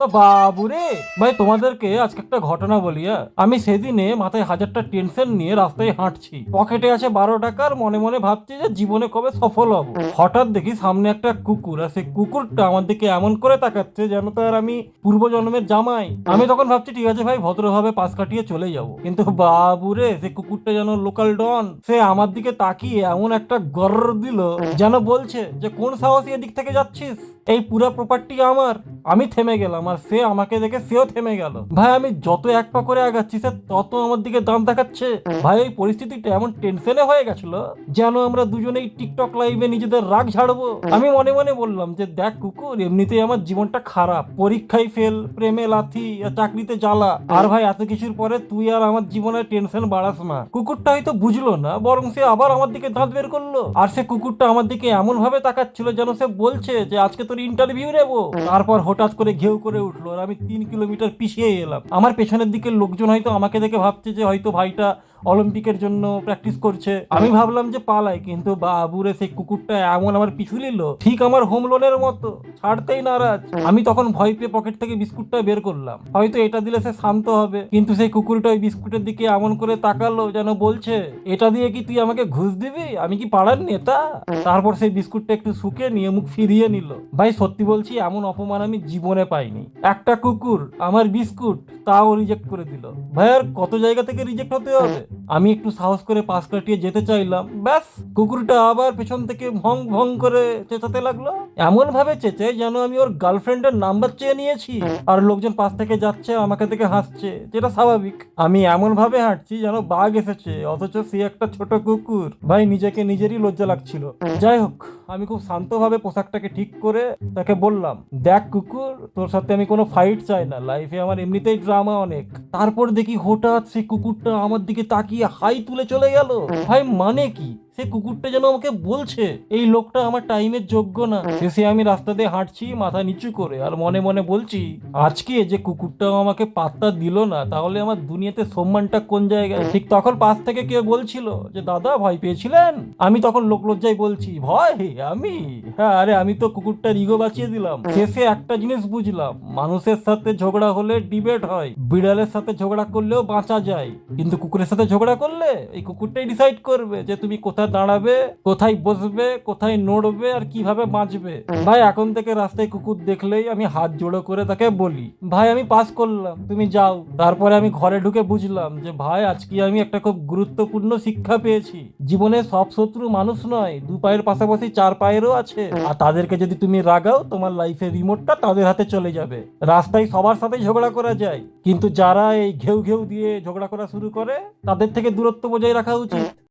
তো বাবু রে ভাই তোমাদেরকে আজকে একটা ঘটনা বলি হ্যাঁ? আমি সেদিনে মাথায় হাজারটা টেনশন নিয়ে রাস্তায় হাঁটছি। পকেটে আছে বারো টাকার মনে মনে ভাবছি যে জীবনে কবে সফল হব। হঠাৎ দেখি সামনে একটা কুকুর, আর সেই কুকুরটা আমার দিকে এমন করে তাকাচ্ছে যেন তার আমি পূর্বজন্মের জামাই। আমি তখন ভাবছি, ঠিক আছে ভাই, ভদ্রভাবে পাশ কাটিয়ে চলে যাব। কিন্তু বাবু রে সে কুকুরটা যেন লোকাল ডন সে আমার দিকে তাকিয়ে এমন একটা গর্র দিল, যেন বলছে যে, কোন সাহসী এদিক থেকে যাচ্ছিস? এই পুরো প্রপার্টি আমার। আমি থেমে গেলাম, আর সে আমাকে দেখে সেও থেমে গেল। ভাই, আমি যত এক পা করে আগাচ্ছি, সে তত আমার দিকে দাম দেখাচ্ছে। ভাই, এই পরিস্থিতিটা এমন টেনশনে হয়ে গেছিল যেন আমরা দুজনেই টিকটক লাইভে নিজেদের রাগ ঝাড়বো। আমি মনে মনে বললাম যে, দেখ কুকুর, এমনিতেই আমার জীবনটা খারাপ। পরীক্ষায় ফেল প্রেমে লাথি, চাকরিতে জ্বালা। আর ভাই, এত কিছুর পরে তুই আর আমার জীবনের টেনশন বাড়াস না। কুকুরটা হয়তো বুঝলো না, বরং সে আবার আমার দিকে দাঁত বের করল। আর সে কুকুরটা আমার দিকে এমন ভাবে তাকাচ্ছিল যেন সে বলছে যে, আজকে তোর ইন্টারভিউ নেব। তারপর হঠাৎ করে ঘেউ করে উঠল আর আমি তিন কিলোমিটার পিছিয়ে এলাম। আমার পেছনের দিকে লোকজন হয়তো আমাকে দেখে ভাবছে যে হয়তো ভাইটা অলিম্পিকের জন্য প্র্যাকটিস করছে। আমি ভাবলাম যে পালাই কিন্তু বাবুরে সেই কুকুরটা এমন আমার পিছু নিল। ঠিক আমার হোম লোনের মতো ছাড়তেই নারাজ। আমি তখন ভয় পেয়ে পকেট থেকে বিস্কুটটা বের করলাম। হয়তো এটা দিলে সে শান্ত হবে কিন্তু সেই কুকুরটা ওই বিস্কুটের দিকে এমন করে তাকালো যেন বলছে এটা দিয়ে কি তুই আমাকে ঘুষ দিবি? আমি কি পাড়ার নেতা? তারপর সেই বিস্কুটটা একটু শুকে নিয়ে মুখ ফিরিয়ে নিল। ভাই সত্যি বলছি এমন অপমান আমি জীবনে পাইনি। একটা কুকুর আমার বিস্কুট তাও রিজেক্ট করে দিল। ভাই আর কত জায়গা থেকে রিজেক্ট হতে হবে? আমি একটু সাহস করে পাশ কাটিয়ে যেতে চাইলাম। ব্যাস, কুকুরটা আবার পেছন থেকে ভং ভং করে চেঁচাতে লাগল। এমন ভাবে চেঁচে যেন আমি ওর গার্লফ্রেন্ডের নাম্বার চেয়ে নিয়েছি। আর লোকজন পাশ থেকে যাচ্ছে, আমাকে থেকে হাসছে, যেটা স্বাভাবিক। আমি এমন ভাবে হাঁটছি যেন বাঘ এসেছে, অথচ সে একটা ছোট কুকুর। ভাই, নিজেকে নিজেরই লজ্জা লাগছিল। যাই হোক, আমি খুব শান্তভাবে পোশাকটাকে ঠিক করে তাকে বললাম, দেখ কুকুর, তোর সাথে আমি কোনো ফাইট চাই না। লাইফে আমার এমনিতেই ড্রামা অনেক। তারপর দেখি হঠাৎ সেই কুকুরটা আমার দিকে তাকিয়ে হাই তুলে চলে গেল। ভাই মানে কি? সে কুকুরটা যেন আমাকে বলছে, এই লোকটা আমার টাইমের যোগ্য না। শেষে আমি রাস্তা দিয়ে হাঁটছি, মাথা নিচু করে, আর মনে মনে বলছি, আজকে যে কুকুরটাও আমাকে পাত্তা দিল না, তাহলে আমার দুনিয়াতে সম্মানটা কোন জায়গায়? ঠিক তখন পাশ থেকে কেউ বলছিল যে, দাদা, ভয় পেয়েছিলেন? আমি তখন লোক লজ্জায় বলছি, ভয়? আমি? হ্যাঁ আরে আমি তো কুকুরটার ইগো বাঁচিয়ে দিলাম। শেষে একটা জিনিস বুঝলাম, মানুষের সাথে ঝগড়া হলে ডিবেট হয়, বিড়ালের সাথে ঝগড়া করলেও বাঁচা যায়। কিন্তু কুকুরের সাথে ঝগড়া করলে এই কুকুরটাই ডিসাইড করবে যে, তুমি কোথায় দাঁড়াবে, কোথায় বসবে, কোথায় নড়বে আর কীভাবে বাঁচবে। ভাই, এখন থেকে রাস্তায় কুকুর দেখলেই আমি হাত জোড়ো করে তাকে বলি, ভাই, আমি পাস করলাম, তুমি যাও। তারপরে আমি ঘরে ঢুকে বুঝলাম যে, ভাই, আজকে আমি একটা খুব গুরুত্বপূর্ণ শিক্ষা পেয়েছি। জীবনে সব শত্রু মানুষ নয়, দু পায়ের পাশাপাশি চার পায়েরও আছে। আর তাদেরকে যদি তুমি রাগাও, তোমার লাইফের রিমোটটা তাদের হাতে চলে যাবে। রাস্তায় সবার সাথে ঝগড়া করা যায়, কিন্তু যারা এই ঘেউ ঘেউ দিয়ে ঝগড়া করা শুরু করে, তাদের থেকে দূরত্ব বজায় রাখা উচিত।